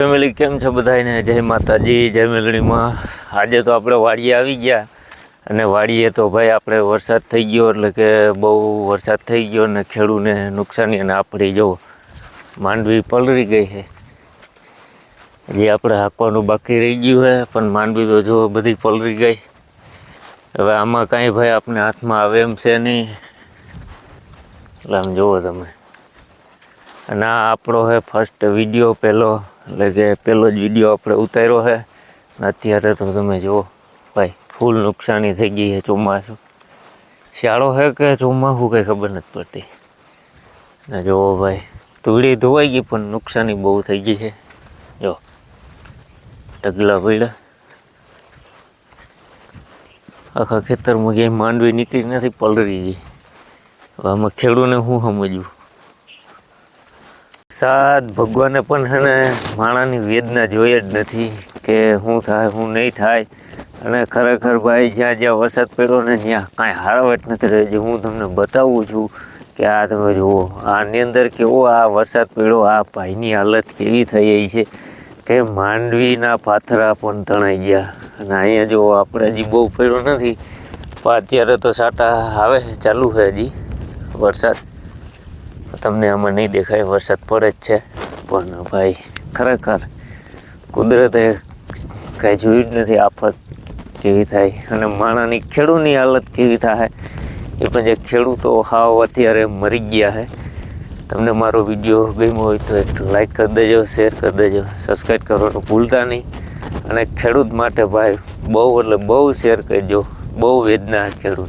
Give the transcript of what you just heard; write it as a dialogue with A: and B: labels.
A: Family કેમ છો બધાને જય માતાજી, જય મેલડીમાં આજે તો આપણે વાડીએ આવી ગયા અને વાડીએ તો ભાઈ આપણે વરસાદ થઈ ગયો એટલે કે બહુ વરસાદ થઈ ગયો અને ખેડૂને નુકસાની અને આપણે જો માંડવી પલળી ગઈ છે. જે આપણે હાંકવાનું બાકી રહી ગયું છે, પણ માંડવી તો જો બધી પલળી ગઈ. હવે આમાં કાંઈ ભાઈ આપણે હાથમાં આવે એમ છે નહીં. એટલે આમ જુઓ તમે. અને આ આપણો છે ફર્સ્ટ વીડિયો પહેલો એટલે કે પહેલો જ વીડિયો આપણે ઉતાર્યો છે અત્યારે તો તમે જુઓ, ભાઈ ફૂલ નુકસાની થઈ ગઈ છે ચોમાસું. શિયાળો છે કે ચોમાસું કંઈ ખબર નથી પડતી. ને જુઓ ભાઈ, ધૂળી ધોવાઈ ગઈ પણ નુકસાની બહુ થઈ ગઈ છે જો, ઢગલા પડ્યા. આખા ખેતરમાં ક્યાંય માંડવી નીકળી નથી, પલળી ગઈ. હવે આમાં ખેડૂને હું સમજવું? સાદ ભગવાને પણ છે ને માણાની વેદના જોઈએ જ નથી કે શું થાય શું નહીં થાય. અને ખરેખર ભાઈ, જ્યાં જ્યાં વરસાદ પડ્યો ને ત્યાં કાંઈ હારાવટ નથી રહી. જે હું તમને બતાવું છું કે આ તમે જુઓ, આની અંદર કેવો આ વરસાદ પડ્યો, આ ભાઈની હાલત કેવી થઈ ગઈ છે કે માંડવીના પાથરા પણ તણાઈ ગયા. અને અહીંયા જો આપણે હજી બહુ પડ્યો નથી, પણ અત્યારે તો સાટા આવે, ચાલુ છે હજી વરસાદ. તમને આમાં નહીં દેખાય, વરસાદ પડે જ છે. પણ ભાઈ, ખરેખર કુદરતે કાંઈ જોયું જ નથી, આફત કેવી થાય અને માણાની ખેડૂતની હાલત કેવી થાય. એ પણ જે ખેડૂતો હાવ અત્યારે મરી ગયા છે. તમને મારો વીડિયો ગમ્યો હોય તો એક લાઈક કરી દેજો શેર કરી દેજો સબસ્ક્રાઈબ કરવાનું ભૂલતા નહીં. અને ખેડૂત માટે ભાઈ બહુ એટલે બહુ શેર કરજો. બહુ વેદના ખેડૂત.